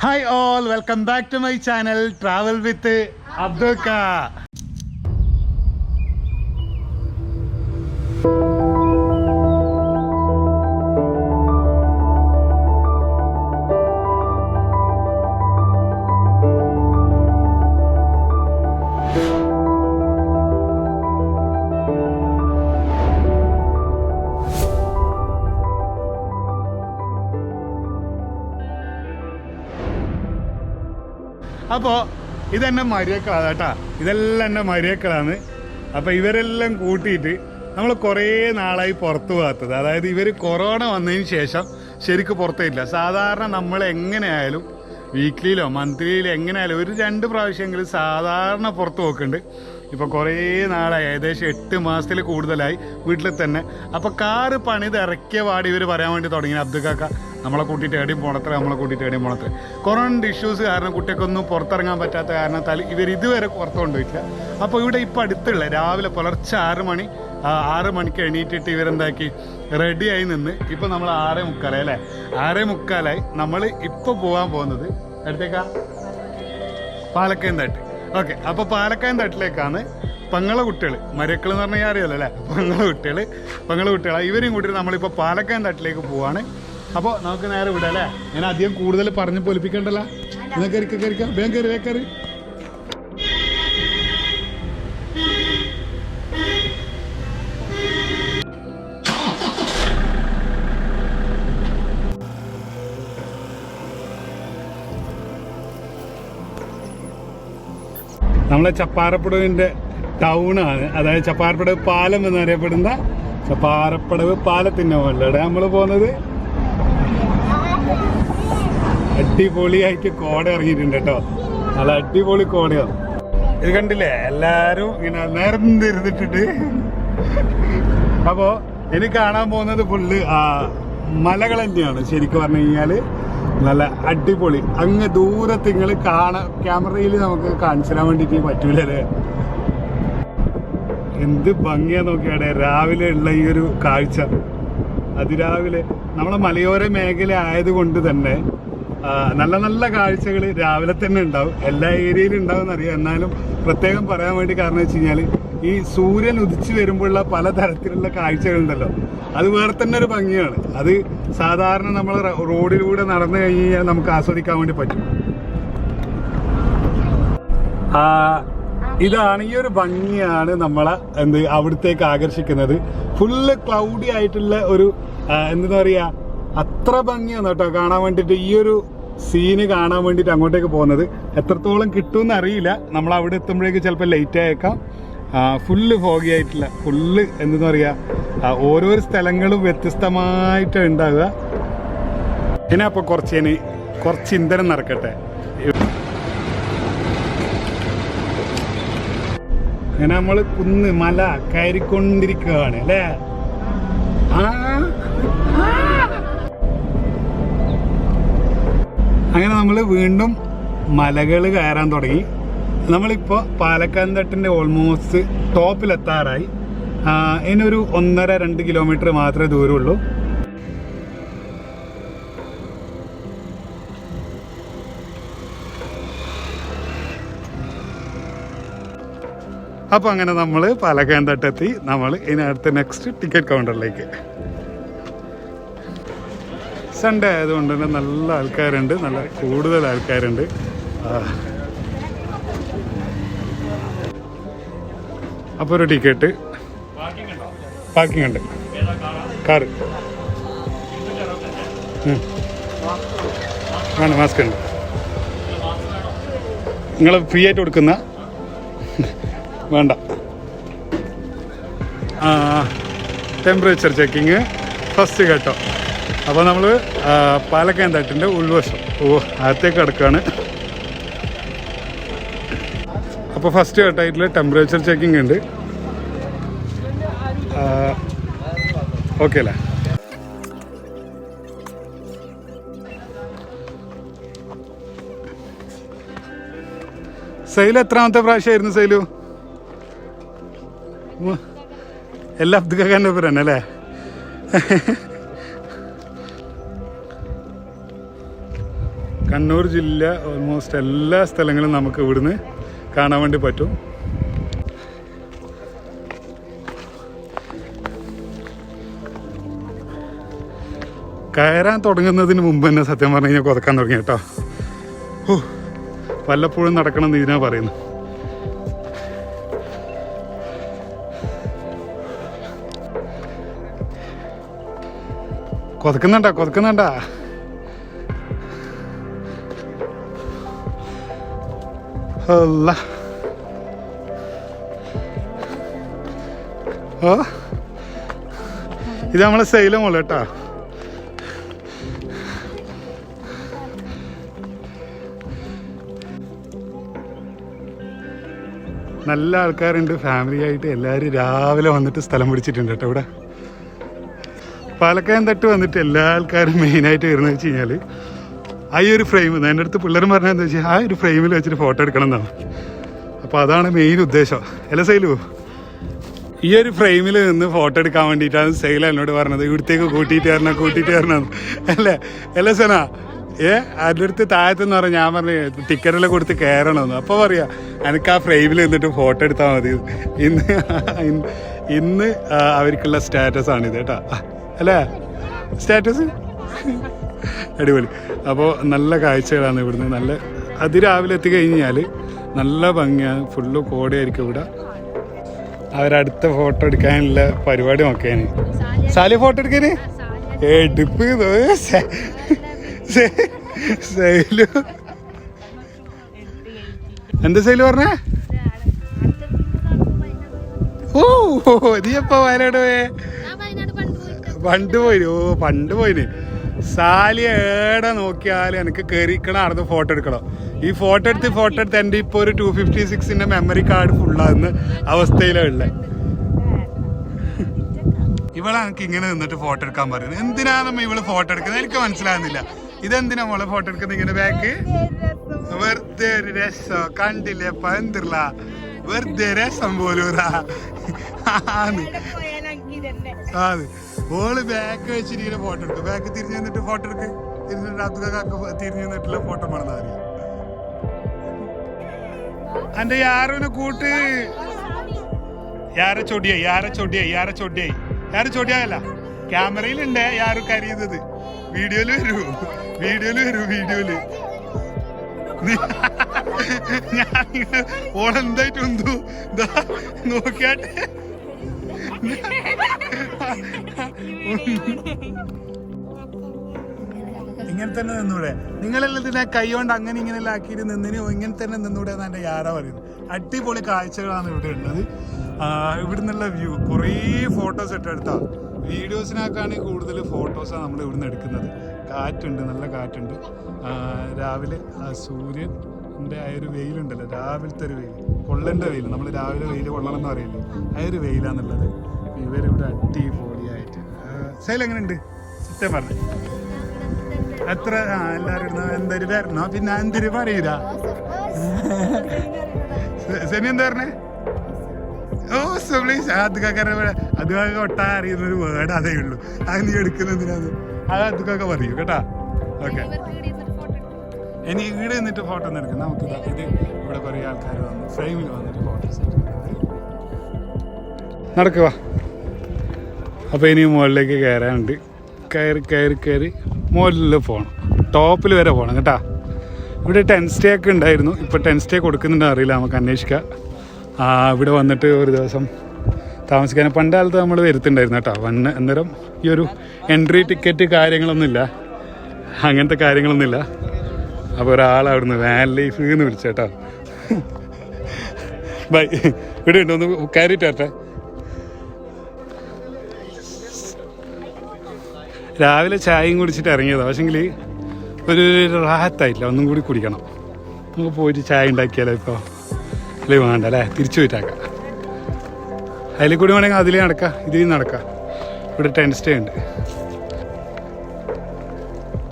Hi all welcome back to my channel travel with Abdul കാ അപ്പോൾ ഇതെന്നെ മരിയക്കളാണ് കേട്ടാ. ഇതെല്ലാം എന്റെ മരിയക്കളാണ് അപ്പോൾ ഇവരെല്ലാം കൂട്ടിയിട്ട് നമ്മൾ കുറേ നാളായി പുറത്തു പോകാത്തത്. അതായത് ഇവർ കൊറോണ വന്നതിന് ശേഷം ശരിക്കും പുറത്തേക്കില്ല. സാധാരണ നമ്മൾ എങ്ങനെയായാലും വീക്ക്ലിയിലോ മന്ത്ലിയിലോ എങ്ങനെയായാലും ഒരു രണ്ട് പ്രാവശ്യമെങ്കിലും സാധാരണ പുറത്തു പോക്കുന്നുണ്ട് ഇപ്പോൾ കുറേ നാളായി. ഏകദേശം എട്ട് മാസത്തിൽ കൂടുതലായി വീട്ടിൽ തന്നെ അപ്പോൾ കാറ് പണിത് ഇറക്കിയ പാടി ഇവർ പറയാൻ വേണ്ടി തുടങ്ങി. അബ്ദുൽ കാക്ക നമ്മളെ കൂട്ടിയിട്ട് എവിടെയും പോണത്ര നമ്മളെ കൂട്ടിയിട്ട് എവിടെയും പോണത്ര. കൊറോണ ഇഷ്യൂസ് കാരണം കുട്ടിയൊക്കൊന്നും പുറത്തിറങ്ങാൻ പറ്റാത്ത കാരണത്താൽ ഇവർ ഇതുവരെ പുറത്തു കൊണ്ടുപോയിട്ടില്ല. അപ്പോൾ ഇവിടെ ഇപ്പോൾ അടുത്തുള്ള രാവിലെ പുലർച്ചെ ആറ് മണി ആറ് മണിക്ക് എണീറ്റിട്ട് ഇവരെന്താക്കി? റെഡിയായി നിന്ന് ഇപ്പോൾ നമ്മൾ ആറേ മുക്കാലായി അല്ലേ? ആറേ മുക്കാലായി നമ്മൾ ഇപ്പോൾ പോകാൻ പോകുന്നത് അടുത്തേക്കാ? പാലക്കയം തട്ട്. ഓക്കെ അപ്പോൾ പാലക്കയം തട്ടിലേക്കാണ് പങ്ങള കുട്ടികൾ മരക്കൾ എന്ന് പറഞ്ഞാൽ അറിയാലോ അല്ലേ? പങ്ങള കുട്ടികൾ പങ്ങള കുട്ടികളാണ് ഇവരെയും കൂട്ടി നമ്മളിപ്പോൾ പാലക്കയം തട്ടിലേക്ക് പോവാണ്. അപ്പോൾ നമുക്ക് നേരെ വിടാം അല്ലേ? ഞാൻ അധികം കൂടുതൽ പറഞ്ഞ് പൊലിപ്പിക്കണ്ടല്ല. എന്നാ കയറി കയറി വേഗം കയറി വേഗം കയറി. നമ്മളെ ചപ്പാറപ്പടവിന്റെ ടൗണാണ് അതായത് ചപ്പാറപ്പടവ് പാലം എന്നറിയപ്പെടുന്ന ചപ്പാറപ്പടവ് പാലത്തിന്റെ മുകളിലൂടെ നമ്മൾ പോകുന്നത്. അടിപൊളിയായിട്ട് കോട ഇറങ്ങിയിട്ടുണ്ട് കേട്ടോ. നല്ല അടിപൊളി കോടയാണ് ഇത് കണ്ടില്ലേ? എല്ലാരും ഇങ്ങനെ നിരന്നിരുന്നിട്ടുണ്ട് അപ്പോ ഇനി കാണാൻ പോകുന്നത് ഫുള്ള് മലകൾ തന്നെയാണ്. ശരിക്കും പറഞ്ഞു കഴിഞ്ഞാൽ നല്ല അടിപൊളി. അങ്ങ് ദൂരത്ത് നിങ്ങൾ കാണാൻ ക്യാമറയിൽ നമുക്ക് കാണിച്ചു തരാൻ വേണ്ടിയിട്ട് പറ്റൂലേ എന്ത് ഭംഗിയാ നോക്കിയാടെ രാവിലെ ഉള്ള ഈ ഒരു കാഴ്ച. അതിരാവിലെ നമ്മളെ മലയോര മേഖല ആയതുകൊണ്ട് തന്നെ ആ, നല്ല നല്ല കാഴ്ചകൾ രാവിലെ തന്നെ ഉണ്ടാവും. എല്ലാ ഏരിയയിലും ഉണ്ടാവും എന്നറിയാം എന്നാലും പ്രത്യേകം പറയാൻ വേണ്ടി കാരണം വെച്ച് കഴിഞ്ഞാൽ ഈ സൂര്യൻ ഉദിച്ചു വരുമ്പോഴുള്ള പല തരത്തിലുള്ള കാഴ്ചകളുണ്ടല്ലോ. അത് വേറെ തന്നെ ഒരു ഭംഗിയാണ്. അത് സാധാരണ നമ്മൾ റോഡിലൂടെ നടന്നു കഴിഞ്ഞ് കഴിഞ്ഞാൽ നമുക്ക് ആസ്വദിക്കാൻ വേണ്ടി പറ്റും. ഇതാണ് ഈ ഒരു ഭംഗിയാണ് നമ്മളെ എന്ത് അവിടത്തേക്ക് ആകർഷിക്കുന്നത്. ഫുള്ള് ക്ലൗഡി ആയിട്ടുള്ള ഒരു എന്താ പറയാ അത്ര ഭംഗിയാണ് കേട്ടോ കാണാൻ വേണ്ടിയിട്ട്. ഈ ഒരു സീന് കാണാൻ വേണ്ടിയിട്ട് അങ്ങോട്ടേക്ക് പോകുന്നത്. എത്രത്തോളം കിട്ടുമെന്ന് അറിയില്ല. നമ്മൾ അവിടെ എത്തുമ്പോഴേക്ക് ചിലപ്പോൾ ലേറ്റ് ആയേക്കാം. ഫുള്ള് ഫോഗി ആയിട്ടില്ല ഫുള്ള് എന്താ പറയുക ഓരോ ഓരോരോ സ്ഥലങ്ങളും വ്യത്യസ്തമായിട്ട് ഉണ്ടാവുക. ഇനി അപ്പോൾ കുറച്ച് ഇനി കുറച്ച് ഇന്ധനം നടക്കട്ടെ. അങ്ങനെ നമ്മൾ കുന്ന് മല കയറിക്കൊണ്ടിരിക്കുകയാണ് അല്ലേ? ആ. അങ്ങനെ നമ്മൾ വീണ്ടും മലകൾ കയറാൻ തുടങ്ങി. നമ്മളിപ്പോൾ പാലക്കാന്തട്ടിന്റെ ഓൾമോസ്റ്റ് ടോപ്പിലെത്താറായി. ഇനൊരു ഒന്നര രണ്ട് കിലോമീറ്റർ മാത്രമേ ദൂരമുള്ളൂ. അപ്പോൾ അങ്ങനെ നമ്മൾ പാലക്കാന്തട്ടെത്തി നമ്മൾ ഇനി അടുത്ത നെക്സ്റ്റ് ടിക്കറ്റ് കൗണ്ടറിലേക്ക് സൺഡേ ആയതുകൊണ്ട് തന്നെ നല്ല ആൾക്കാരുണ്ട് നല്ല കൂടുതൽ ആൾക്കാരുണ്ട്. അപ്പോൾ ഒരു ടിക്കറ്റ്. പാർക്കിംഗ് ഉണ്ട്. കാറ്. ആണ് മാസ്ക് ഉണ്ട്. നിങ്ങൾ ഫ്രീ ആയിട്ട് കൊടുക്കുന്ന? വേണ്ട. ടെമ്പറേച്ചർ ചെക്കിങ് ഫസ്റ്റ് കേട്ടോ അപ്പോൾ നമ്മൾ പാലക്കയം തട്ടിന്റെ ഉൾവശം. ഓ അകത്തേക്ക് കിടക്കുകയാണ് അപ്പോൾ ഫസ്റ്റ് കേട്ടായിട്ടുള്ള ടെമ്പറേച്ചർ ചെക്കിംഗ് ഉണ്ട്. ഓക്കെ അല്ലേ? സൈലു എത്രാമത്തെ പ്രാവശ്യമായിരുന്നു സൈലു. എല്ലാ അബ്ദുഖാന്റെ പേര് തന്നെ അല്ലേ? കണ്ണൂർ ജില്ല ഓൾമോസ്റ്റ് എല്ലാ സ്ഥലങ്ങളും നമുക്ക് ഇവിടുന്ന് കാണാൻ വേണ്ടി പറ്റും. കയറാൻ തുടങ്ങുന്നതിന് മുമ്പ് തന്നെ സത്യം പറഞ്ഞു കഴിഞ്ഞാൽ കൊതക്കാൻ തുടങ്ങി കേട്ടോ. ഓ വല്ലപ്പോഴും നടക്കണം എന്ന് ഇതിനാ പറയുന്നു കൊതക്കുന്നുണ്ടാ? കൊതക്കുന്നുണ്ടാ? അല്ല ഓ ഇത് നമ്മളെ സെയില മോൾ കേട്ടാ. നല്ല ആൾക്കാരുണ്ട് ഫാമിലി ആയിട്ട് എല്ലാവരും രാവിലെ വന്നിട്ട് സ്ഥലം പിടിച്ചിട്ടുണ്ട് കേട്ടോ ഇവിടെ. പാലക്കയം തട്ട് വന്നിട്ട് എല്ലാ ആൾക്കാരും മെയിനായിട്ട് വരുന്നത് വെച്ച് കഴിഞ്ഞാൽ ആ ഒരു ഫ്രെയിം എന്റെ അടുത്ത് പിള്ളേരും പറഞ്ഞതെന്ന് വെച്ചാൽ ആ ഒരു ഫ്രെയിമിൽ വെച്ചിട്ട് ഫോട്ടോ എടുക്കണം എന്നാണ്. അപ്പോൾ അതാണ് മെയിൻ ഉദ്ദേശം. അല്ല സൈലു ഈ ഒരു ഫ്രെയിമിൽ നിന്ന് ഫോട്ടോ എടുക്കാൻ വേണ്ടിയിട്ടാണ് സൈല എന്നോട് പറഞ്ഞത്. ഇവിടത്തേക്ക് കൂട്ടിയിട്ട് വരണം കൂട്ടിയിട്ട് തരണം അല്ലേ? അല്ലേ സന ഏ അടുത്ത് താഴത്തെന്ന് പറഞ്ഞാൽ ഞാൻ പറഞ്ഞു ടിക്കറ്റെല്ലാം കൊടുത്ത് കയറണമെന്ന് അപ്പോൾ പറയാ എനിക്ക് ആ ഫ്രെയിമിൽ നിന്നിട്ട് ഫോട്ടോ എടുത്താൽ മതി. ഇന്ന് ഇന്ന് അവർക്കുള്ള സ്റ്റാറ്റസ് ആണിത് കേട്ടോ. അല്ലേ? സ്റ്റാറ്റസ് അടിപൊളി. അപ്പോൾ നല്ല കാഴ്ചകളാണ് ഇവിടുന്ന്. നല്ല അതിരാവിലെ എത്തിക്കഴിഞ്ഞാൽ നല്ല ഭംഗിയാണ്. ഫുള്ള് കോടയായിരിക്കും ഇവിടെ. അവരടുത്ത ഫോട്ടോ എടുക്കാനുള്ള പരിപാടി നോക്കിയാണ് സാലി ഫോട്ടോ എടുക്കാന്? എടുപ്പ് സൈലു. എന്താ സൈലു പറഞ്ഞേ? ഓ നീ എപ്പോ വയനാട് പോയേ? പണ്ട് പോയി ഓ പണ്ട് പോയിന്. സാലി ഏടെ നോക്കിയാൽ എനിക്ക് കയറിക്കണം അവിടുന്ന് ഫോട്ടോ എടുക്കണം. ഈ ഫോട്ടോ എടുത്ത് ഫോട്ടോ എടുത്ത് എന്റെ ഇപ്പോൾ ഒരു ടു ഫിഫ്റ്റി സിക്സിന്റെ മെമ്മറി കാർഡ് ഫുള്ളാകുന്ന അവസ്ഥയിലാണ് ഉള്ളത് ഇവളെ എനിക്ക് ഇങ്ങനെ നിന്നിട്ട് ഫോട്ടോ എടുക്കാൻ പറയുന്നത്. എന്തിനാണ് ഇവൾ ഫോട്ടോ എടുക്കുന്നത്? എനിക്ക് മനസ്സിലാകുന്നില്ല ഇതെന്തിനാ മോളെ ഫോട്ടോ എടുക്കുന്നത് ഇങ്ങനെ ബാക്ക് വെറുതെ ഒരു രസം. കണ്ടില്ലേ? അപ്പൊ എന്തില്ല വെറുതെ രസം പോലും ആന്ന്. അതെ ഓൾ ബാക്ക് ഇങ്ങനെ ഫോട്ടോ എടുക്കും ബാക്ക് തിരിഞ്ഞു നിന്നിട്ട് ഫോട്ടോ എടുക്ക്. തിരിഞ്ഞിട്ട് അതൊക്കെ തിരിഞ്ഞു നിന്നിട്ടുള്ള ഫോട്ടോ വേണമെന്ന് അറിയാം എന്റെ യാറിനെ കൂട്ട്. യാര ചൊടിയായി യാര ചൊടിയായി യാര ചൊടിയായി. യാര ചൊടിയായല്ല. ക്യാമറയിലുണ്ട് യാറും കരയുന്നത്. വീഡിയോയിൽ വരൂ. വീഡിയോയിൽ വരൂ വീഡിയോയിൽ. ഞാൻ ഓളെന്തായിട്ട് ഉന്തു നോക്കിയാട്ടെ. ഇങ്ങനെ തന്നെ നിന്നൂടെ. നിങ്ങളെല്ലാം ഇതിനെ കൈ കൊണ്ട് അങ്ങനെ ഇങ്ങനെ ആക്കിയിട്ട് നിന്നിന് ഇങ്ങനെ തന്നെ നിന്നൂടെ എന്നാണ് എന്റെ യാറ പറയുന്നത്. അടിപൊളി കാഴ്ചകളാണ് ഇവിടെ ഉള്ളത്. ഇവിടെ നിന്നുള്ള വ്യൂ കുറേ ഫോട്ടോസ് ഇട്ട് എടുത്താ. വീഡിയോസിനേക്കാണെങ്കിൽ കൂടുതൽ ഫോട്ടോസാണ് നമ്മൾ ഇവിടുന്ന് എടുക്കുന്നത്. കാറ്റുണ്ട് നല്ല കാറ്റുണ്ട്. രാവിലെ സൂര്യന്റെ ആ ഒരു വെയിലുണ്ടല്ലോ രാവിലത്തെ ഒരു വെയിൽ. കൊള്ളേണ്ട വെയിൽ നമ്മൾ രാവിലെ വെയിൽ കൊള്ളണം എന്ന് പറയില്ലേ? ആ ഒരു വെയിലാന്നുള്ളത് ഇവരിവിടെ അടിപൊളിയായിട്ട്. സൈൽ എങ്ങനെയുണ്ട്? സത്യം പറഞ്ഞു. എത്ര ആ എല്ലാവരും എന്തൊരു വരണോ പിന്നെ എന്തൊരു പറയൂല സെമി എന്താ പറഞ്ഞേ? ഓ പ്ലീസ് അതുകൊക്കെ അതുകൊക്കെ ഒട്ടാ അറിയുന്ന ഒരു വേർഡ് അതേ ഉള്ളൂ. അത് നീ എടുക്കുന്നതിനത് അത്? അതുകൊക്കെ പറയൂ കേട്ടാ? ഓക്കെ. ഇനി ഇവിടെ നിന്നിട്ട് ഫോട്ടോ ഒന്നും എടുക്കാം. നമുക്ക് ഇത് ഇവിടെ കുറേ ആൾക്കാർ ഫ്രെയിമിൽ വന്നിട്ട് ഫോട്ടോസ് നടക്കുക അപ്പോൾ ഇനി മുകളിലേക്ക് കയറാനുണ്ട് കയറി കയറി കയറി. മുകളിൽ പോകണം ടോപ്പിൽ വരെ പോകണം കേട്ടാ. ഇവിടെ ടെൻ സ്റ്റേ ഒക്കെ ഉണ്ടായിരുന്നു. ഇപ്പോൾ ടെൻ സ്റ്റേ കൊടുക്കുന്നുണ്ടോ അറിയില്ല നമുക്ക് അന്വേഷിക്കാം. ആ, ഇവിടെ വന്നിട്ട് ഒരു ദിവസം താമസിക്കാൻ. പണ്ട് കാലത്ത് നമ്മൾ വരുത്തുണ്ടായിരുന്നു കേട്ടോ. വന്ന് അന്നേരം ഈ ഒരു എൻട്രി ടിക്കറ്റ് കാര്യങ്ങളൊന്നുമില്ല അങ്ങനത്തെ കാര്യങ്ങളൊന്നുമില്ല അപ്പോൾ ഒരാൾ അവിടുന്ന് വാൻ ലൈഫ് എന്ന് വിളിച്ചേട്ടോ ബൈ. ഇവിടെ ഉണ്ട് ഒന്ന് കയറിയിട്ട് രാവിലെ ചായയും കുടിച്ചിട്ട് ഇറങ്ങിയതാണ് പക്ഷെങ്കിൽ ഒരു റാഹത്തായില്ല. ഒന്നും കൂടി കുടിക്കണം. നമുക്ക് പോയിട്ട് ചായ ഉണ്ടാക്കിയാലോ ഇപ്പോൾ അല്ലെങ്കിൽ വേണ്ട അല്ലേ? തിരിച്ചു പോയിട്ടാക്കാം. അതിൽ കൂടി വേണമെങ്കിൽ അതിലേ നടക്കാം. ഇതിൽ നടക്കാം. ഇവിടെ ടെൻ സ്റ്റേ ഉണ്ട്.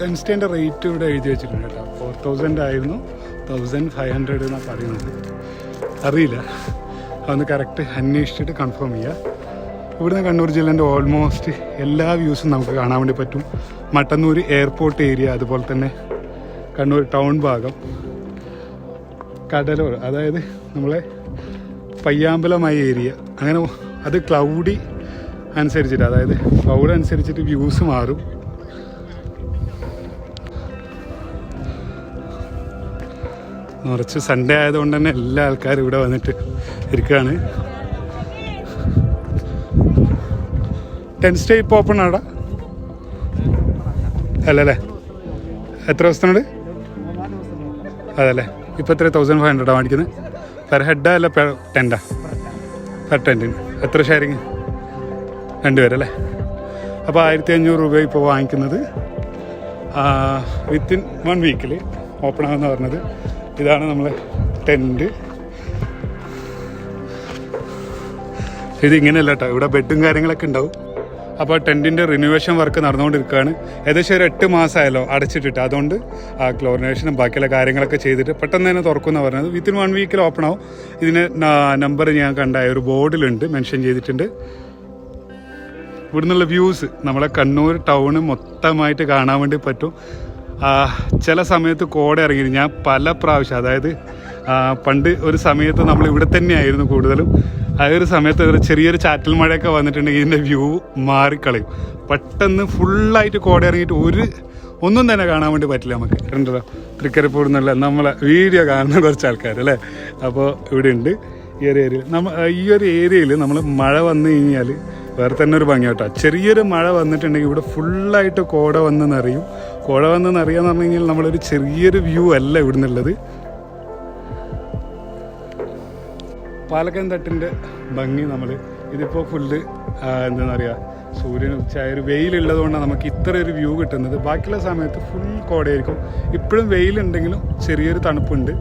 ടെൻ സ്റ്റേന്റെ റേറ്റ് ഇവിടെ എഴുതി വെച്ചിട്ടുണ്ട് കേട്ടോ. ഫോർ തൗസൻഡ് ആയിരുന്നു. തൗസൻഡ് ഫൈവ് ഹൺഡ്രഡ് എന്നാണ് പറയുന്നത് അറിയില്ല. അതൊന്ന് കറക്റ്റ് അന്വേഷിച്ചിട്ട് കൺഫേം ചെയ്യുക ഇവിടുന്ന് കണ്ണൂർ ജില്ലേന്റെ ഓൾമോസ്റ്റ് എല്ലാ വ്യൂസും നമുക്ക് കാണാൻ വേണ്ടി പറ്റും. മട്ടന്നൂർ എയർപോർട്ട് ഏരിയ അതുപോലെ തന്നെ കണ്ണൂർ ടൗൺ ഭാഗം. കടലോര അതായത് നമ്മളെ പയ്യാമ്പലമായ ഏരിയ അങ്ങനെ അത് ക്ലൗഡി അനുസരിച്ചിട്ട് അതായത് ക്ലൗഡ് അനുസരിച്ചിട്ട് വ്യൂസ് മാറും. കുറച്ച് സൺഡേ ആയതുകൊണ്ട് തന്നെ എല്ലാ ആൾക്കാരും ഇവിടെ വന്നിട്ട് ഇരിക്കുകയാണ് ടെൻ സ്റ്റേ ഇപ്പോൾ ഓപ്പൺ ആടാ അല്ലല്ലേ? എത്ര ദിവസത്തിനുണ്ട്? അതല്ലേ. ഇപ്പോൾ എത്ര? തൗസൻഡ് ഫൈവ് ഹൺഡ്രഡാണ് മേടിക്കുന്നത് പെർ ഹെഡാ അല്ല പെർ ടെന്റാ പെർ ടെന്റിന് എത്ര ഷെയറിങ് രണ്ടുപേരല്ലേ അപ്പോൾ ആയിരത്തി അഞ്ഞൂറ് രൂപ ഇപ്പോൾ വാങ്ങിക്കുന്നത്. വിത്തിൻ വൺ വീക്കിൽ ഓപ്പൺ ആകുമെന്ന് പറഞ്ഞത്. ഇതാണ് നമ്മളെ ടെന്റ്. ഇത് ഇങ്ങനെയല്ല കേട്ടോ ഇവിടെ ബെഡും കാര്യങ്ങളൊക്കെ ഉണ്ടാവും. അപ്പോൾ ടെന്റിന്റെ റിനുവേഷൻ വർക്ക് നടന്നുകൊണ്ടിരിക്കുകയാണ്. ഏകദേശം ഒരു എട്ട് മാസമായല്ലോ അടച്ചിട്ടിട്ട്. അതുകൊണ്ട് ആ ക്ലോറിനേഷനും ബാക്കിയുള്ള കാര്യങ്ങളൊക്കെ ചെയ്തിട്ട് പെട്ടെന്ന് തന്നെ തുറക്കുമെന്ന് പറഞ്ഞത്. വിത്തിൻ വൺ വീക്കിൽ ഓപ്പൺ ആവും. ഇതിന് നമ്പർ ഞാൻ കണ്ട ഒരു ബോർഡിലുണ്ട് മെൻഷൻ ചെയ്തിട്ടുണ്ട്. ഇവിടുന്നുള്ള വ്യൂസ് നമ്മളെ കണ്ണൂർ ടൗണ് മൊത്തമായിട്ട് കാണാൻ വേണ്ടി പറ്റും. ചില സമയത്ത് കോട ഇറങ്ങി ഞാൻ പല പ്രാവശ്യം അതായത് പണ്ട് ഒരു സമയത്ത് നമ്മൾ ഇവിടെ തന്നെയായിരുന്നു കൂടുതലും. ആ ഒരു സമയത്ത് ഒരു ചെറിയൊരു ചാറ്റൽ മഴയൊക്കെ വന്നിട്ടുണ്ടെങ്കിൽ ഇതിന്റെ വ്യൂ മാറിക്കളയും. പെട്ടെന്ന് ഫുള്ളായിട്ട് കോട ഇറങ്ങിയിട്ട് ഒരു ഒന്നും തന്നെ കാണാൻ വേണ്ടി പറ്റില്ല നമുക്ക്. ഉണ്ടല്ലോ തൃക്കരിപ്പൂർ എന്നുള്ള നമ്മളെ വീഡിയോ കാണുന്ന കുറച്ച് ആൾക്കാർ അല്ലേ? അപ്പോൾ ഇവിടെ ഉണ്ട് ഈ ഒരു ഏരിയയിൽ നമ്മ ഈ ഒരു ഏരിയയിൽ നമ്മൾ മഴ വന്നു കഴിഞ്ഞാൽ വേറെ തന്നെ ഒരു ഭംഗി കേട്ടോ ചെറിയൊരു മഴ വന്നിട്ടുണ്ടെങ്കിൽ ഇവിടെ ഫുള്ളായിട്ട് കോട വന്ന് കോട വന്നെന്ന് അറിയാന്ന് പറഞ്ഞു കഴിഞ്ഞാൽ നമ്മളൊരു ചെറിയൊരു വ്യൂ അല്ല ഇവിടെ നിന്നുള്ളത് പാലക്കൻ തട്ടിന്റെ ഭംഗി നമ്മൾ ഇതിപ്പോൾ ഫുള്ള് എന്താണെന്ന് പറയുക സൂര്യൻ ഉച്ചയായ ഒരു വെയിലുള്ളത് കൊണ്ടാണ് നമുക്ക് ഇത്ര ഒരു വ്യൂ കിട്ടുന്നത്. ബാക്കിയുള്ള സമയത്ത് ഫുൾ കോടയായിരിക്കും. ഇപ്പോഴും വെയിലുണ്ടെങ്കിലും ചെറിയൊരു തണുപ്പുണ്ട്.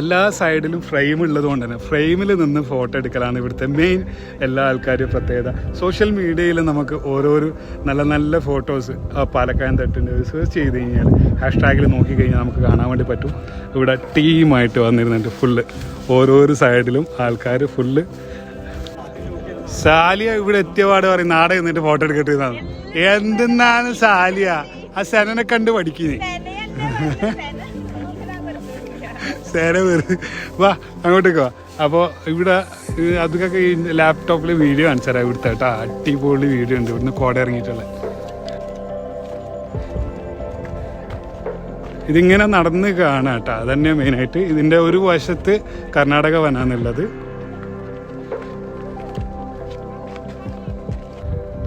എല്ലാ സൈഡിലും ഫ്രെയിം ഉള്ളത് കൊണ്ട് തന്നെ. ഫ്രെയിമിൽ നിന്ന് ഫോട്ടോ എടുക്കലാണ് ഇവിടുത്തെ മെയിൻ എല്ലാ ആൾക്കാരും പ്രത്യേകത. സോഷ്യൽ മീഡിയയിൽ നമുക്ക് ഓരോരോ നല്ല നല്ല ഫോട്ടോസ് പാലക്കായൻ തട്ടിന്റെ സെർച്ച് ചെയ്ത് കഴിഞ്ഞാൽ ഹാഷ്ടാഗിൽ നോക്കിക്കഴിഞ്ഞാൽ നമുക്ക് കാണാൻ വേണ്ടി പറ്റും. ഇവിടെ ടീമായിട്ട് വന്നിരുന്നുണ്ട് ഫുള്ള് ഓരോരോ സൈഡിലും ആൾക്കാർ ഫുള്ള് സാലിയ ഇവിടെ എത്തിയപാട് പറയും നാടെ നിന്നിട്ട് ഫോട്ടോ എടുക്കട്ടെ എന്നാണ് സാലിയ? ആ സെനനെ കണ്ട് പഠിക്കുന്നേ സേന വേറെ വാ അങ്ങോട്ടേക്ക് വാ. അപ്പോൾ ഇവിടെ അതൊക്കെ ഈ ലാപ്ടോപ്പിൽ വീഡിയോ കാണിച്ചു തരാം ഇവിടുത്തെ കേട്ടോ. അടിപൊളി വീഡിയോ ഉണ്ട്. ഇവിടുന്ന് കോട ഇറങ്ങിയിട്ടുള്ള. ഇതിങ്ങനെ നടന്ന് കാണാം കേട്ടോ. അതന്നെ മെയിനായിട്ട് ഇതിന്റെ ഒരു വശത്ത് കർണാടക വനാന്നുള്ളത്.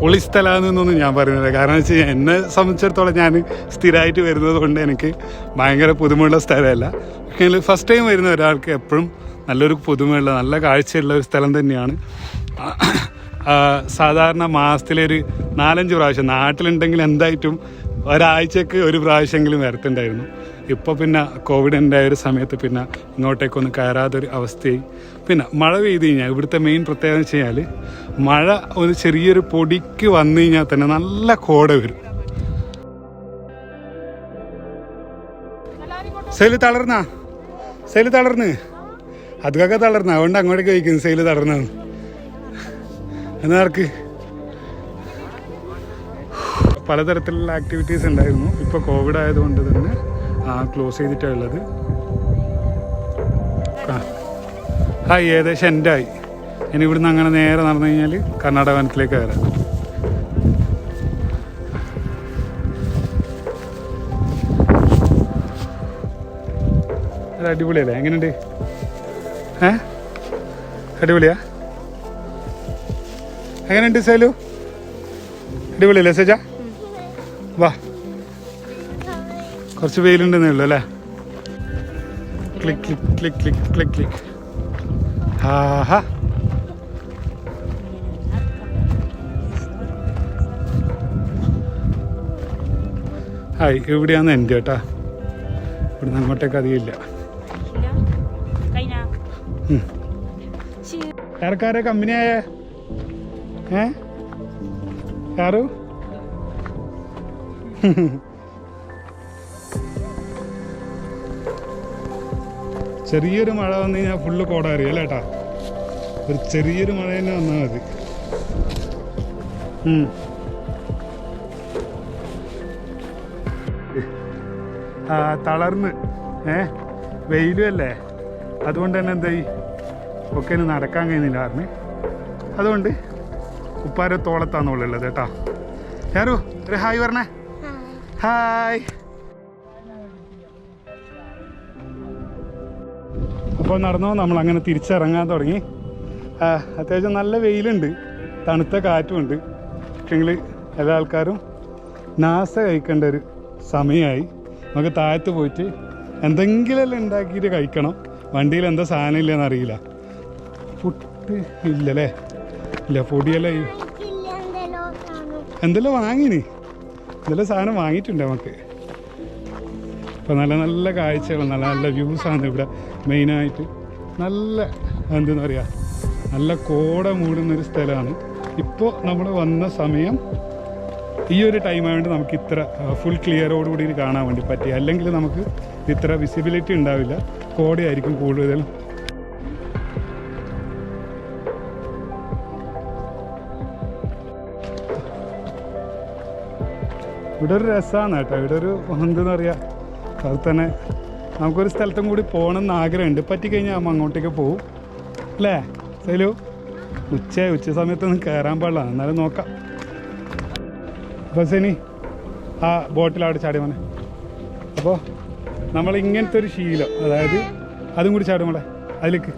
പൊളി സ്ഥലമാണെന്നൊന്നും ഞാൻ പറയുന്നില്ല. കാരണം വെച്ച് കഴിഞ്ഞാൽ എന്നെ സംബന്ധിച്ചിടത്തോളം ഞാൻ സ്ഥിരമായിട്ട് വരുന്നത് കൊണ്ട് എനിക്ക് ഭയങ്കര പുതുമയുള്ള സ്ഥലമല്ല. ഫസ്റ്റ് ടൈം വരുന്ന ഒരാൾക്ക് എപ്പോഴും നല്ലൊരു പുതുമയുള്ള നല്ല കാഴ്ചയുള്ള ഒരു സ്ഥലം തന്നെയാണ്. സാധാരണ മാസത്തിലൊരു നാലഞ്ച് പ്രാവശ്യം നാട്ടിലുണ്ടെങ്കിൽ എന്തായിട്ടും ഒരാഴ്ചക്ക് ഒരു പ്രാവശ്യമെങ്കിലും വരത്തുണ്ടായിരുന്നു. ഇപ്പോൾ പിന്നെ കോവിഡിന്റെ ഒരു സമയത്ത് പിന്നെ ഇങ്ങോട്ടേക്കൊന്നും കയറാത്തൊരു അവസ്ഥയായി. പിന്നെ മഴ പെയ്ത് കഴിഞ്ഞാൽ ഇവിടുത്തെ മെയിൻ പ്രത്യേകത എന്ന് വെച്ച് കഴിഞ്ഞാൽ മഴ ഒരു ചെറിയൊരു പൊടിക്ക് വന്നു കഴിഞ്ഞാൽ തന്നെ നല്ല കോട വരും. സെൽ തളർന്ന? സെൽ തളർന്ന്? അതൊക്കെ തളർന്ന. അതുകൊണ്ട് അങ്ങോട്ടേക്ക് വയ്ക്കുന്നു സെൽ തളർന്നാണ് എന്നാർക്ക് പലതരത്തിലുള്ള ആക്ടിവിറ്റീസ് ഉണ്ടായിരുന്നു. ഇപ്പോൾ കോവിഡ് ആയതുകൊണ്ട് തന്നെ ക്ലോസ് ചെയ്തിട്ടാണ് ഉള്ളത്. ഹായ് ഏകദേശം എന്റെ ആയി ഇനി ഇവിടുന്ന് അങ്ങനെ നേരെ നടന്നു കഴിഞ്ഞാൽ കർണാടക വനത്തിലേക്ക് കയറാം അടിപൊളിയല്ലേ? എങ്ങനെയുണ്ട്? ഏ? അടിപൊളിയാ? എങ്ങനെയുണ്ട് സേലു? അടിപൊളിയല്ലേ സജ? വാ. കുറച്ച് വെയിലുണ്ടെന്നേ ഉള്ളൂ അല്ലേ? Click click click click click click. ആഹാ. ഹായ് ഇവിടെയാന്ന് എന്റെ കേട്ടാ ഇവിടുന്ന് അങ്ങോട്ടേക്ക് അധികമില്ല. ആർക്കാരെ കമ്പനിയായ? ഏ? ആരു ചെറിയൊരു മഴ വന്നു കഴിഞ്ഞാൽ ഫുള്ള് കോടാറി അല്ലേട്ടാ അല്ലേ ഏട്ടാ? ഒരു ചെറിയൊരു മഴ തന്നെ വന്നാൽ മതി ആ, തളർന്ന്. ഏ? വെയിലും അല്ലേ? അതുകൊണ്ട് തന്നെ എന്തായി? ഒക്കെ ഇനി നടക്കാൻ കഴിയുന്നില്ല പറഞ്ഞ്. അതുകൊണ്ട് ഉപ്പാര തോളത്താന്നുള്ളത് കേട്ടോ. യാറു ഒരു ഹായ് പറഞ്ഞേ. ഹായ്. അപ്പോൾ നടന്നോ നമ്മൾ അങ്ങനെ തിരിച്ചിറങ്ങാൻ തുടങ്ങി അത്യാവശ്യം നല്ല വെയിലുണ്ട് തണുത്ത കാറ്റുമുണ്ട് പക്ഷെങ്കിൽ എല്ലാ ആൾക്കാരും നാസ കഴിക്കേണ്ട ഒരു സമയമായി നമുക്ക് താഴത്ത് പോയിട്ട് എന്തെങ്കിലും ഉണ്ടാക്കിയിട്ട് കഴിക്കണം വണ്ടിയിൽ എന്താ സാധനം ഇല്ലെന്ന് അറിയില്ല ഫുഡ് ഇല്ലല്ലേ ഇല്ല പൊടിയല്ലേ എന്തെല്ലാം വാങ്ങിനി എന്തെല്ലാം സാധനം വാങ്ങിയിട്ടുണ്ട് നമുക്ക് ഇപ്പോൾ നല്ല നല്ല കാഴ്ചകൾ നല്ല നല്ല വ്യൂസാണ് ഇവിടെ മെയിനായിട്ട് നല്ല എന്തെന്ന് പറയുക നല്ല കോട മൂടുന്നൊരു സ്ഥലമാണ്. ഇപ്പോൾ നമ്മൾ വന്ന സമയം ഈ ഒരു ടൈം ആയതുകൊണ്ട് നമുക്ക് ഇത്ര ഫുൾ ക്ലിയറോടുകൂടി കൂടി കാണാൻ വേണ്ടി പറ്റി. അല്ലെങ്കിൽ നമുക്ക് ഇത്ര വിസിബിലിറ്റി ഉണ്ടാവില്ല. കോടയായിരിക്കും കൂടുതൽ ഇവിടെ ഒരു രസമാണ് കേട്ടോ. ഇവിടെ ഒരു എന്തെന്ന് പറയുക അത് തന്നെ നമുക്കൊരു സ്ഥലത്തും കൂടി പോകണം എന്ന് ആഗ്രഹമുണ്ട്. പറ്റിക്കഴിഞ്ഞാൽ നമ്മൾ അങ്ങോട്ടേക്ക് പോവും. അല്ലേ? സൈലു ഉച്ച ഉച്ച സമയത്തൊന്നും കയറാൻ പാടില്ല. എന്നാലും നോക്കാം. അപ്പോൾ സെനി ആ ബോട്ടിൽ അവിടെ ചാടി മോനെ. അപ്പോൾ നമ്മൾ ഇങ്ങനത്തെ ഒരു ശീലം അതായത് അതും കൂടി ചാടും മോളെ. അതിലേക്ക്.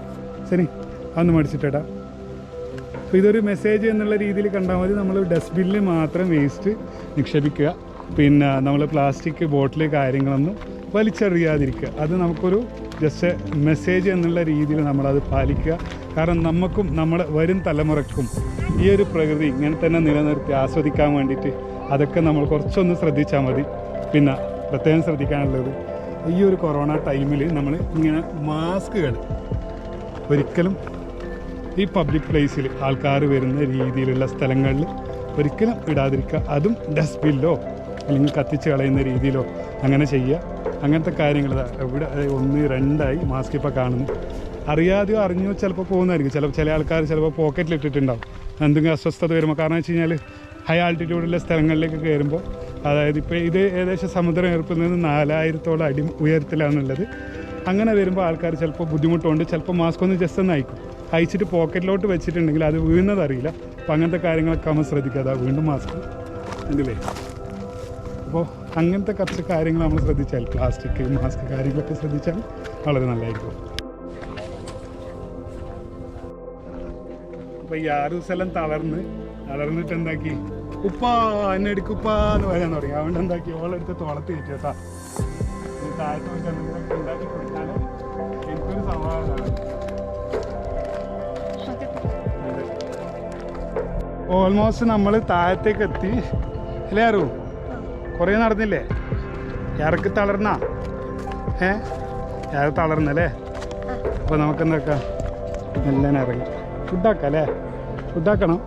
ശനി അതൊന്ന് മേടിച്ചിട്ടേട്ടാ അപ്പോൾ ഇതൊരു മെസ്സേജ് എന്നുള്ള രീതിയിൽ കണ്ടാൽ മതി. നമ്മൾ ഡസ്റ്റ്ബിന്നിൽ മാത്രം വേസ്റ്റ് നിക്ഷേപിക്കുക. പിന്നെ നമ്മൾ പ്ലാസ്റ്റിക് ബോട്ടിൽ കാര്യങ്ങളൊന്നും വലിച്ചെറിയാതിരിക്കുക. അത് നമുക്കൊരു ജസ്റ്റ് മെസ്സേജ് എന്നുള്ള രീതിയിൽ നമ്മളത് പാലിക്കുക. കാരണം നമുക്കും നമ്മൾ വരും തലമുറക്കും ഈ ഒരു പ്രകൃതി ഇങ്ങനെ തന്നെ നിലനിർത്തി ആസ്വദിക്കാൻ വേണ്ടിയിട്ട് അതൊക്കെ നമ്മൾ കുറച്ചൊന്ന് ശ്രദ്ധിച്ചാൽ മതി. പിന്നെ പ്രത്യേകം ശ്രദ്ധിക്കാനുള്ളത് ഈ ഒരു കൊറോണ ടൈമിൽ നമ്മൾ ഇങ്ങനെ മാസ്കുകൾ ഒരിക്കലും ഈ പബ്ലിക് പ്ലേസിൽ ആൾക്കാർ വരുന്ന രീതിയിലുള്ള സ്ഥലങ്ങളിൽ ഒരിക്കലും ഇടാതിരിക്കുക. അതും ഡസ്റ്റ്ബിന്നിലോ അല്ലെങ്കിൽ കത്തിച്ച് കളയുന്ന രീതിയിലോ അങ്ങനെ ചെയ്യുക. അങ്ങനത്തെ കാര്യങ്ങൾ ഇവിടെ ഒന്ന് രണ്ടായി മാസ്ക് ഇപ്പോൾ കാണുന്നു. അറിയാതെയോ അറിഞ്ഞോ ചിലപ്പോൾ പോകുന്നതായിരിക്കും. ചില ചില ആൾക്കാർ ചിലപ്പോൾ പോക്കറ്റിൽ ഇട്ടിട്ടുണ്ടാവും. എന്തെങ്കിലും അസ്വസ്ഥത വരുമ്പോൾ കാരണം വെച്ച് കഴിഞ്ഞാൽ ഹൈ ആൾട്ടിറ്റ്യൂഡുള്ള സ്ഥലങ്ങളിലേക്ക് കയറുമ്പോൾ അതായത് ഇപ്പോൾ ഇത് ഏകദേശം സമുദ്രം ഏർപ്പെടുന്നത് നാലായിരത്തോളം അടി ഉയരത്തിലാണുള്ളത്. അങ്ങനെ വരുമ്പോൾ ആൾക്കാർ ചിലപ്പോൾ ബുദ്ധിമുട്ടുണ്ട്. ചിലപ്പോൾ മാസ്ക് ഒന്ന് ജസ്റ്റ് ഒന്ന് അയക്കും. അയച്ചിട്ട് പോക്കറ്റിലോട്ട് വെച്ചിട്ടുണ്ടെങ്കിൽ അത് വീഴുന്നത് അറിയില്ല. അപ്പോൾ അങ്ങനത്തെ കാര്യങ്ങളൊക്കെ നമ്മൾ ശ്രദ്ധിക്കുക. അതാ വീണ്ടും മാസ്ക് ഉണ്ടല്ലേ അപ്പോൾ അങ്ങനത്തെ കുറച്ച് കാര്യങ്ങൾ നമ്മൾ ശ്രദ്ധിച്ചാൽ പ്ലാസ്റ്റിക് മാസ്ക് കാര്യങ്ങളൊക്കെ ശ്രദ്ധിച്ചാൽ വളരെ നല്ലതായിരിക്കും. അപ്പോൾ ഈ ആറു സ്ഥലം തളർന്ന് തളർന്നിട്ട് എന്താക്കി? ഉപ്പാ എന്നെ എടുക്കുപ്പാ എന്ന് പറയാൻ തുടങ്ങി. അതുകൊണ്ട് എന്താക്കി? ഓളെടുത്ത് തുളത്ത് കയറ്റി കേട്ടാ താഴത്ത് ഓൾമോസ്റ്റ് നമ്മൾ താഴത്തേക്ക് എത്തി. അല്ലേ അറിവു കുറേ നടന്നില്ലേ? ഇറക്ക് തളർന്ന? ഏ? ഇറ തളർന്നല്ലേ? അപ്പോൾ നമുക്ക് എന്താക്കാം മെല്ലനെ ഇറങ്ങി. ഫുഡാക്കാം അല്ലേ ഫുഡാക്കണം.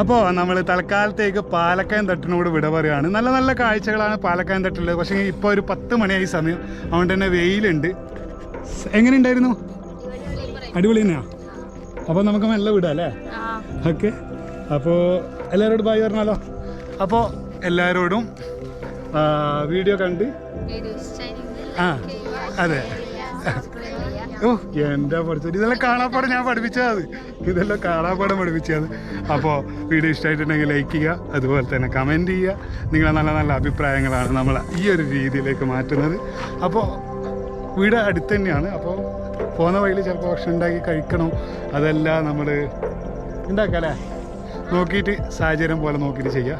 അപ്പോൾ നമ്മൾ തൽക്കാലത്തേക്ക് പാലക്കയം തട്ടിനോട് വിട പറയുകയാണ് നല്ല നല്ല കാഴ്ചകളാണ് പാലക്കയം തട്ടുള്ളത് പക്ഷേ ഇപ്പോൾ ഒരു പത്ത് മണിയായി സമയം. അതുകൊണ്ട് തന്നെ വെയിലുണ്ട്. എങ്ങനെ എങ്ങനെയുണ്ടായിരുന്നു അടിപൊളി തന്നെയാ? അപ്പോൾ നമുക്ക് മെല്ലെ വിടാം അല്ലേ? ഓക്കെ. അപ്പോൾ എല്ലാവരോടും ബായ് പറഞ്ഞാലോ? അപ്പോൾ എല്ലാവരോടും വീഡിയോ കണ്ട്. ആ അതെ. ഓ എന്റെ പഠിച്ചത് ഇതെല്ലാം കാണാപ്പാടം ഞാൻ പഠിപ്പിച്ചത് ഇതെല്ലാം കാണാപ്പാടം പഠിപ്പിച്ചത് അപ്പോൾ വീഡിയോ ഇഷ്ടമായിട്ടുണ്ടെങ്കിൽ ലൈക്ക് ചെയ്യുക അതുപോലെ തന്നെ കമന്റ് ചെയ്യുക. നിങ്ങളെ നല്ല നല്ല അഭിപ്രായങ്ങളാണ് നമ്മൾ ഈ ഒരു രീതിയിലേക്ക് മാറ്റുന്നത്. അപ്പോൾ വീട് അടുത്ത് തന്നെയാണ്. അപ്പോൾ പോകുന്ന വഴിയിൽ ചിലപ്പോൾ ഭക്ഷണം ഉണ്ടാക്കി കഴിക്കണം. അതെല്ലാം നമ്മൾ ഉണ്ടാക്കാം അല്ലേ നോക്കിയിട്ട് സാഹചര്യം പോലെ നോക്കിയിട്ട് ചെയ്യുക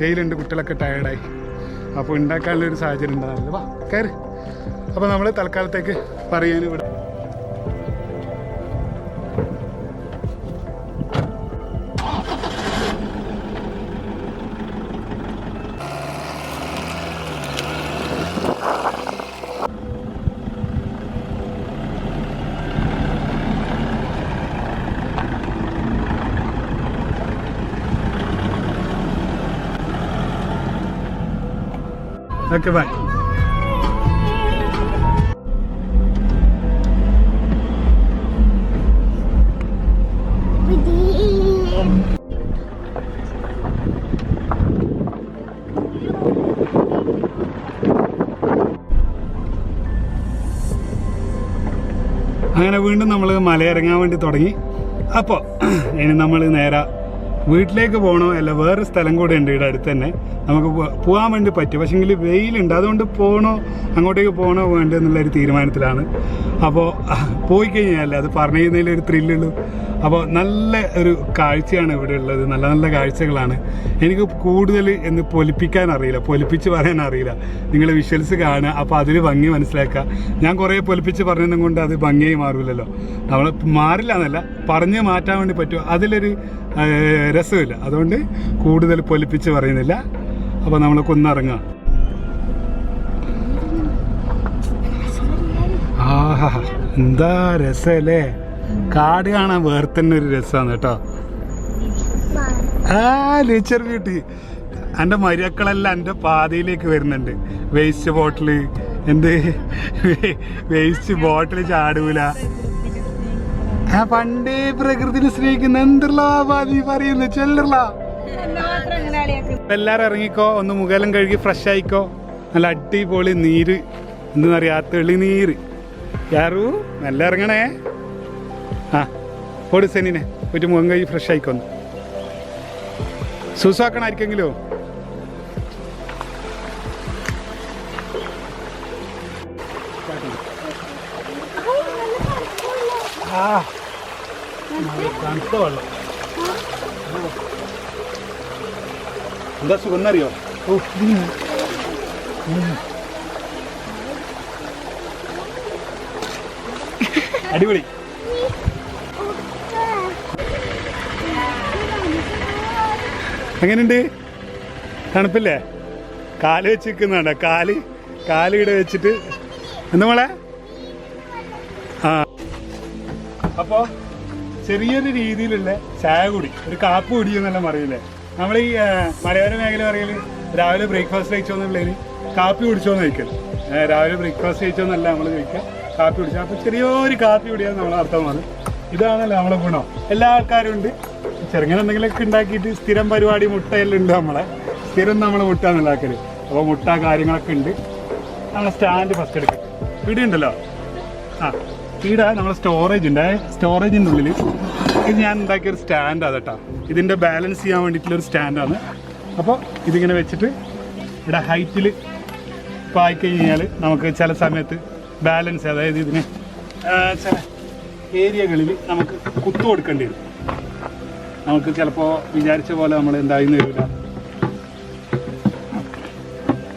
വെയിലുണ്ട് കുട്ടികളൊക്കെ ടയർഡായി അപ്പോൾ ഉണ്ടാക്കാനുള്ളൊരു സാഹചര്യം ഉണ്ടാകില്ല വാ കയറി. അപ്പോൾ നമ്മൾ തൽക്കാലത്തേക്ക് പറയാൻ ഇവിടെ. ഓക്കെ ബൈ അങ്ങനെ വീണ്ടും നമ്മൾ മലയിറങ്ങാൻ വേണ്ടി തുടങ്ങി. അപ്പോൾ ഇനി നമ്മൾ നേരെ വീട്ടിലേക്ക് പോകണോ അല്ല വേറെ സ്ഥലം കൂടെ ഉണ്ട് ഇവിടെ അടുത്ത് തന്നെ നമുക്ക് പോകാൻ വേണ്ടി പറ്റും. പക്ഷേങ്കിൽ വെയിലുണ്ട്. അതുകൊണ്ട് പോകണോ അങ്ങോട്ടേക്ക് പോകണോ വേണ്ടോ എന്നുള്ളൊരു തീരുമാനത്തിലാണ്. അപ്പോൾ പോയി കഴിഞ്ഞാൽ അത് പറഞ്ഞു കഴിഞ്ഞാൽ ഒരു ത്രില്ലുള്ളൂ അപ്പോൾ നല്ല ഒരു കാഴ്ചയാണ് ഇവിടെ ഉള്ളത്. നല്ല നല്ല കാഴ്ചകളാണ്. എനിക്ക് കൂടുതൽ എന്ന് പൊലിപ്പിക്കാൻ അറിയില്ല. പൊലിപ്പിച്ച് പറയാൻ അറിയില്ല. നിങ്ങൾ വിഷ്വൽസ് കാണുക അപ്പോൾ അതിൽ ഭംഗി മനസ്സിലാക്കുക. ഞാൻ കുറേ പൊലിപ്പിച്ച് പറഞ്ഞതും കൊണ്ട് അത് ഭംഗിയായി മാറില്ലല്ലോ നമ്മൾ മാറില്ല എന്നല്ല പറഞ്ഞ് മാറ്റാൻ വേണ്ടി പറ്റുമോ അതിലൊരു രസമില്ല. അതുകൊണ്ട് കൂടുതൽ പൊലിപ്പിച്ച് പറയുന്നില്ല. അപ്പോൾ നമ്മൾ കൊന്നിറങ്ങുക. ആഹാ എന്താ രസമല്ലേ? കാട് കാണാൻ വേറെ തന്നെ ഒരു രസമാണ് കേട്ടോ. ആ നേച്ചർ ബ്യൂട്ടി എന്റെ മരിയക്കളെല്ലാം എന്റെ പാതയിലേക്ക് വരുന്നുണ്ട്. വേസ്റ്റ് ബോട്ടിൽ എന്ത്? വേസ്റ്റ് ബോട്ടിൽ ചാടൂല. ആ പണ്ടേ പ്രകൃതിനെ സ്നേഹിക്കുന്ന എന്തുള്ള പാതി പറയുന്നു? ചെല്ലുള്ള എല്ലാരും ഇറങ്ങിക്കോ ഒന്ന് മുഖലം കഴുകി ഫ്രഷ് ആയിക്കോ. നല്ല അടിപൊളി നീര്. എന്താ പറയാ തെളിനീര്. യാറു നല്ല ഇറങ്ങണേ. ആ ഓട് സെനിനെ ഒരു മുഖം കഴുകി ഫ്രഷ് ആയിക്കൊന്ന് സൂസാക്കണം ആർക്കെങ്കിലോ ആ. തണുത്ത വെള്ളം. എന്താ സുഖം എന്നറിയോ അടിപൊളി. എങ്ങനെയുണ്ട്? തണുപ്പില്ലേ? കാൽ വെച്ച് നിൽക്കുന്നുണ്ട് കാൽ കാൽ ഇവിടെ വെച്ചിട്ട്. എന്താ മോളെ? ആ. അപ്പോ ചെറിയൊരു രീതിയിലുള്ള ചായ കുടി. ഒരു കാപ്പ് കുടി എന്നെല്ലാം പറയില്ലേ നമ്മൾ ഈ മലയോര മേഖല പറയൽ രാവിലെ ബ്രേക്ക്ഫാസ്റ്റ് കഴിച്ചോന്നുള്ളതിന് കാപ്പി കുടിച്ചോന്ന് കഴിക്കൽ രാവിലെ ബ്രേക്ക്ഫാസ്റ്റ് കഴിച്ചോന്നല്ല നമ്മൾ കഴിക്കുക കാപ്പി കുടിച്ചാൽ അപ്പോൾ ചെറിയൊരു കാപ്പി കുടിയാണ് നമ്മൾ അർത്ഥമാണ് ഇതാണല്ലോ നമ്മളെ ഗുണം. എല്ലാ ആൾക്കാരും ഉണ്ട് ചെറുങ്ങനെ എന്തെങ്കിലുമൊക്കെ ഉണ്ടാക്കിയിട്ട് സ്ഥിരം പരിപാടി മുട്ടയെല്ലാം ഉണ്ട് നമ്മളെ. സ്ഥിരം നമ്മൾ മുട്ട ഉണ്ടാക്കൽ. അപ്പോൾ മുട്ട കാര്യങ്ങളൊക്കെ ഉണ്ട്. നമ്മളെ സ്റ്റാൻഡ് ഫസ്റ്റ് എടുക്കും. ഇവിടെ ഉണ്ടല്ലോ? ആ ഇവിടെ നമ്മളെ സ്റ്റോറേജ് ഉണ്ട്. സ്റ്റോറേജിന്റെ ഉള്ളിൽ ഇത് ഞാൻ ഉണ്ടാക്കിയ ഒരു സ്റ്റാൻഡാണ് കേട്ടോ. ഇതിന്റെ ബാലൻസ് ചെയ്യാൻ വേണ്ടിയിട്ടുള്ളൊരു സ്റ്റാൻഡാണ് അപ്പോൾ ഇതിങ്ങനെ വെച്ചിട്ട് ഇവിടെ ഹൈറ്റിൽ പായി കഴിഞ്ഞാൽ നമുക്ക് ചില സമയത്ത് ബാലൻസ് അതായത് ഇതിന് ചില ഏരിയകളിൽ നമുക്ക് കുത്തു കൊടുക്കേണ്ടി വരും. നമുക്ക് ചിലപ്പോൾ വിചാരിച്ച പോലെ നമ്മൾ എന്തായി നേരൂല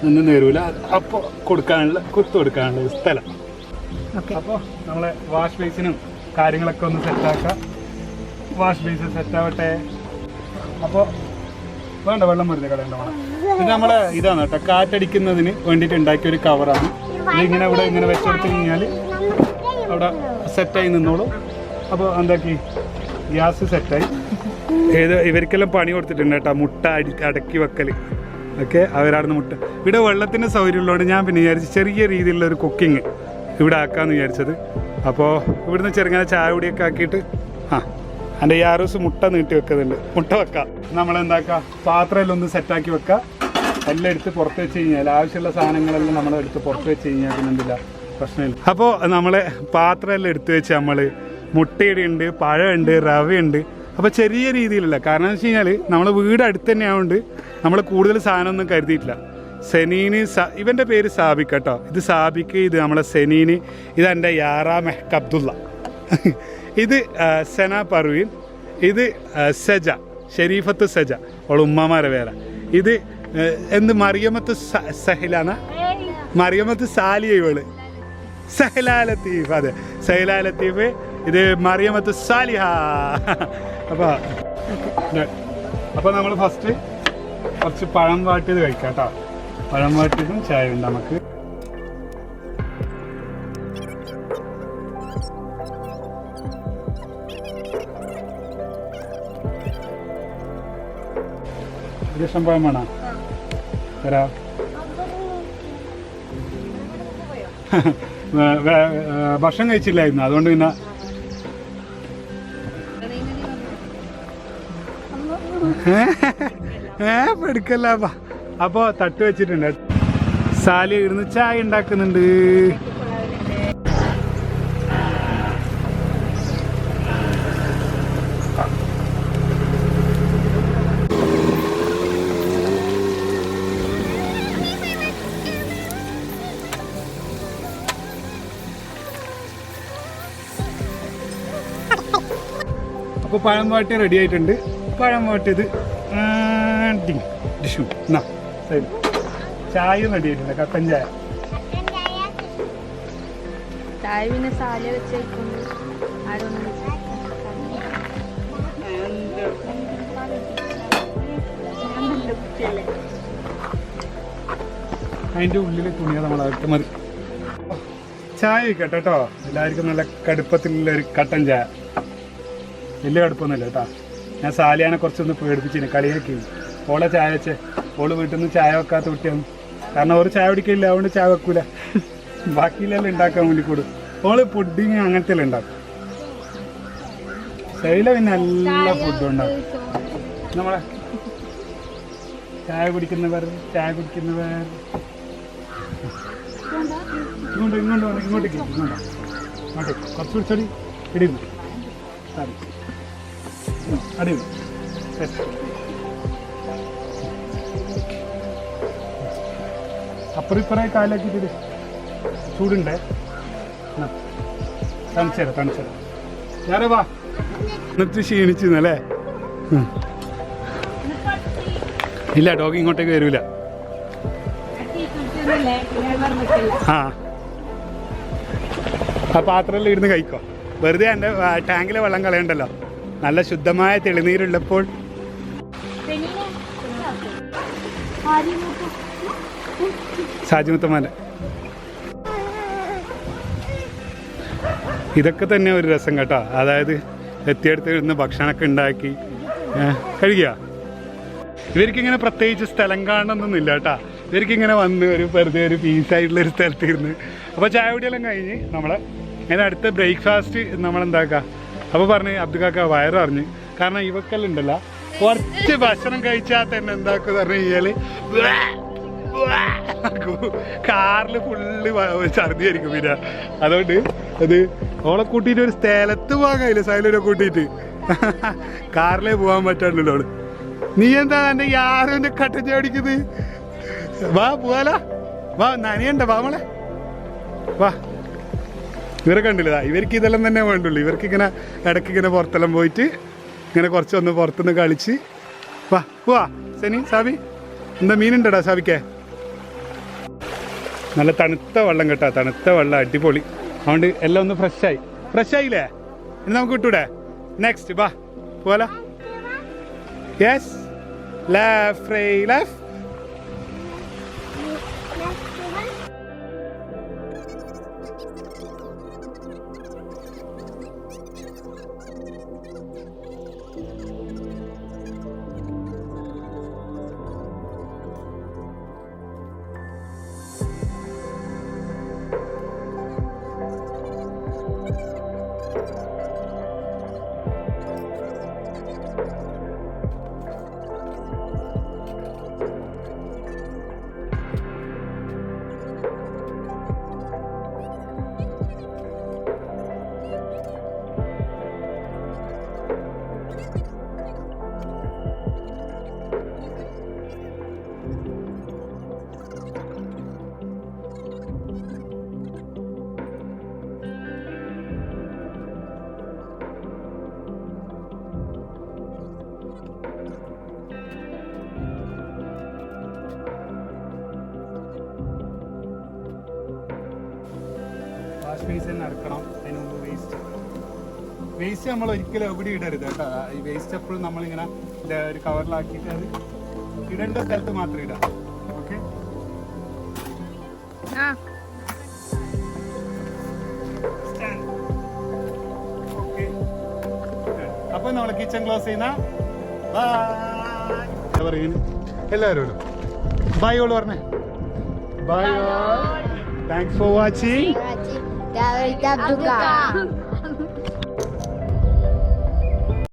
ഒന്നും നേരൂല അപ്പോൾ കൊടുക്കാനുള്ള കുത്തു കൊടുക്കാനുള്ള സ്ഥലം. അപ്പോൾ നമ്മളെ വാഷ് ബേസിനും കാര്യങ്ങളൊക്കെ ഒന്ന് സെറ്റാക്കാം വാഷ് ബേസ് സെറ്റ് ആവട്ടെ. അപ്പോൾ വേണ്ട വെള്ളം വെറുതെ കളയണ്ട വേണം ഇത് നമ്മളെ ഇതാണ് കേട്ടോ. കാറ്റടിക്കുന്നതിന് വേണ്ടിയിട്ട് ഉണ്ടാക്കിയ ഒരു കവറാണ് ഇതിങ്ങനെ ഇവിടെ ഇങ്ങനെ വെച്ചെടുത്ത് കഴിഞ്ഞാൽ അവിടെ സെറ്റായി നിന്നോളൂ. അപ്പോൾ എന്താക്കി? ഗ്യാസ് സെറ്റായി. ഏത് ഇവർക്കെല്ലാം പണി കൊടുത്തിട്ടുണ്ട് കേട്ടോ. മുട്ട അടി അടക്കി വെക്കൽ ഒക്കെ അവരാടുന്ന് മുട്ട. ഇവിടെ വെള്ളത്തിന്റെ സൗകര്യം ഉള്ളതുകൊണ്ട് ഞാൻ പിന്നെ വിചാരിച്ചു ചെറിയ രീതിയിലുള്ള ഒരു കുക്കിംഗ് ഇവിടെ ആക്കാമെന്ന് വിചാരിച്ചത്. അപ്പോൾ ഇവിടുന്ന് ചെറുങ്ങനെ ചായ പൊടിയൊക്കെ ആക്കിയിട്ട് ആ എന്റെ ഈ ആറ് ദിവസം മുട്ട നീട്ടി വെക്കുന്നുണ്ട് മുട്ട വെക്കാം. നമ്മളെന്താക്കുക പാത്രമെല്ലാം ഒന്ന് സെറ്റാക്കി വെക്കുക എല്ലാം എടുത്ത് പുറത്ത് വെച്ച് കഴിഞ്ഞാൽ ആവശ്യമുള്ള സാധനങ്ങളെല്ലാം നമ്മളെടുത്ത് പുറത്ത് വെച്ച് കഴിഞ്ഞാൽ പിന്നെ എന്തില്ല? പ്രശ്നമില്ല. അപ്പോൾ നമ്മളെ പാത്രമെല്ലാം എടുത്ത് വെച്ച് നമ്മൾ മുട്ടയുടെ ഉണ്ട് പഴമുണ്ട് റവയുണ്ട്. അപ്പോൾ ചെറിയ രീതിയിലല്ല. കാരണം എന്ന് വെച്ച് കഴിഞ്ഞാൽ നമ്മളെ വീട് അടുത്ത് തന്നെ ആയതുകൊണ്ട് നമ്മൾ കൂടുതൽ സാധനമൊന്നും കരുതിയിട്ടില്ല. സെനീന് സ ഇവന്റെ പേര് സാബിക് കേട്ടോ ഇത് സാബിക്ക് ഇത് നമ്മളെ സെനീന് ഇത് എന്റെ യാറാ മെഹ്ക്ക് അബ്ദുള്ള. ഇത് സെന പർവീൻ ഇത് സജ ഷെരീഫത്ത് സജ അവൾ ഉമ്മമാരെ വേറെ. ഇത് എന്ത് മറിയമത്ത് സ- സഹിലാന മറിയമത്ത് സാലിയ ഇവൾ. സഹലാ ലത്തീഫ് അതെ. സഹലാ ലത്തീഫ് ഇത് മറിയമത്ത് സാലിഹ. അപ്പോൾ അപ്പോൾ നമ്മൾ ഫസ്റ്റ് കുറച്ച് പഴം വാട്ടിയത് കഴിക്കാം കേട്ടോ. പഴം വാട്ടിയതും ചായ ഉണ്ട് നമുക്ക്. ഭക്ഷണം കഴിച്ചില്ലായിരുന്നു. അതുകൊണ്ട് പിന്നെ ഏ? എടുക്കല്ലാപ്പാ അപ്പോ തട്ട് വെച്ചിട്ടുണ്ട്. സാലി ഇരുന്ന് ചായ ഉണ്ടാക്കുന്നുണ്ട്. അപ്പോൾ പഴം വാട്ടി റെഡി ആയിട്ടുണ്ട്. പഴം ഡിങ്, ഡിഷു എന്നാ ശരി. ചായ റെഡിയായിട്ടുണ്ട് കട്ടൻ ചായ. ചായ പിന്നെ സാല വെച്ചേക്കുന്നു. അതിന്റെ ഉള്ളിൽ തുണിയാ നമ്മൾ അകത്ത് മതി. ചായ വെക്കട്ടെ കേട്ടോ. എല്ലാവർക്കും നല്ല കടുപ്പത്തിലുള്ള ഒരു കട്ടൻ ചായ. വലിയ കടുപ്പൊന്നുമില്ല കേട്ടോ. ഞാൻ സാലിയാനെ കുറച്ചൊന്ന് പേടിപ്പിച്ചിന് കളിയാക്കി. ഓളെ ചായ വെച്ചേ ഓൾ വീട്ടിൽ നിന്ന് ചായ വെക്കാത്ത കുട്ടിയാണ്. കാരണം ഒരു ചായ കുടിക്കില്ല അതുകൊണ്ട് ചായ വെക്കൂല. ബാക്കിയിലെല്ലാം ഉണ്ടാക്കാൻ വേണ്ടി കൂടും. ഓൾ പുഡിങ് അങ്ങനത്തെ ഉണ്ടാക്കും. ശൈല പിന്നെ നല്ല ഫുഡും ഉണ്ടാക്കും. നമ്മളെ ചായ കുടിക്കുന്നവർ ചായ കുടിക്കുന്നവർ. ഇങ്ങോട്ട് ഇങ്ങോട്ട് ഇങ്ങോട്ടേക്ക് ഇങ്ങോട്ട്. ഇങ്ങോട്ടേക്ക്. കുറച്ച് പിടിച്ചടി ഇടിയിരുന്നു സാരി. അടിയിരുന്നു അപ്പുറം ഇപ്പുറമായി കാലാക്കിയിട്ട് ചൂടുണ്ടേ? തണുച്ചേരാ തണുച്ചേരാ. ഞാനേ വാ. എന്നിട്ട് ക്ഷീണിച്ചിരുന്നല്ലേ. ഇല്ല ഡോഗ് ഇങ്ങോട്ടേക്ക് വരൂല. ആ. ആ പാത്രമെല്ലാം ഇരുന്ന് കഴിക്കോ. വെറുതെ എന്റെ ടാങ്കിലെ വെള്ളം കളയണ്ടല്ലോ. നല്ല ശുദ്ധമായ തെളിനീരുള്ളപ്പോൾ സാജിമുത്തമാല ഇതൊക്കെ തന്നെ ഒരു രസം കേട്ടോ. അതായത് എത്തിയെടുത്ത് ഇരുന്ന് ഭക്ഷണമൊക്കെ ഉണ്ടാക്കി കഴിക്കുക. ഇവർക്കിങ്ങനെ പ്രത്യേകിച്ച് സ്ഥലം കാണണമെന്നൊന്നുമില്ല കേട്ടാ. ഇവർക്കിങ്ങനെ വന്ന് ഒരു വെറുതെ ഒരു പീസായിട്ടുള്ള ഒരു സ്ഥലത്ത് ഇരുന്ന്. അപ്പോൾ ചായ കുടിയെല്ലാം കഴിഞ്ഞ് നമ്മളെ അതിന് അടുത്ത ബ്രേക്ക്ഫാസ്റ്റ് നമ്മളെന്താക്കുക അപ്പോൾ പറഞ്ഞ് അബ്ദുക്കാക്ക വയറ് അറിഞ്ഞ്. കാരണം ഇവക്കെല്ലാം ഉണ്ടല്ലോ കുറച്ച് ഭക്ഷണം കഴിച്ചാൽ തന്നെ എന്താക്കുക പറഞ്ഞു കഴിഞ്ഞാൽ കാറിൽ ഫുള്ള് ഛർദിയായിരിക്കും പിന്നെ. അതുകൊണ്ട് അത് ഓളെ കൂട്ടിയിട്ട് ഒരു സ്ഥലത്ത് പോകാൻ കഴിയില്ല സൈലൂരെ കൂട്ടിയിട്ട്. കാറിലേ പോകാൻ പറ്റാണ്ടല്ലോ അവൾ നീ എന്താ എന്റെ ആരും എന്റെ കട്ട ചാടിക്കുന്നത് വാ പോവാലോ. വാ നനയണ്ട വാ മോളെ. വാ. ഇവരെ കണ്ടില്ല. ഇവർക്ക് ഇതെല്ലാം തന്നെ വേണ്ടുള്ളൂ. ഇവർക്ക് ഇങ്ങനെ ഇടയ്ക്ക് ഇങ്ങനെ പുറത്തെല്ലാം പോയിട്ട് ഇങ്ങനെ കുറച്ചൊന്ന് പുറത്തുനിന്ന് കളിച്ച്. വാ പോവാ. ശനി സാബി എന്താ മീനുണ്ടടാ സാബിക്കേ? നല്ല തണുത്ത വെള്ളം കേട്ടോ തണുത്ത വെള്ളം അടിപൊളി. അതുകൊണ്ട് എല്ലാം ഒന്ന് ഫ്രഷായി. ഫ്രഷായില്ലേ? ഇനി നമുക്ക് കിട്ടൂടെ നെക്സ്റ്റ് ബാ പോലെ യെസ് ലെഫ്റ്റ് ലെഫ്റ്റ് വേസ്റ്റ് നമ്മൾ ഒരിക്കലും എവിടെ ഇടരുത് കേട്ടോ. ഈ വേസ്റ്റ് എപ്പോഴും നമ്മളിങ്ങനെ ഒരു കവറിലാക്കിയിട്ട് അത് ഇടേണ്ട സ്ഥലത്ത് മാത്രം ഇടാം. ഓക്കെ ആ. ഓക്കെ അപ്പൊ നമ്മൾ കിച്ചൺ ക്ലോസ് ചെയ്യുന്ന ബൈ പറയുന്നു? എല്ലാവരോടും ബൈ ഓൾ പറഞ്ഞേ. Bye all thanks for watching.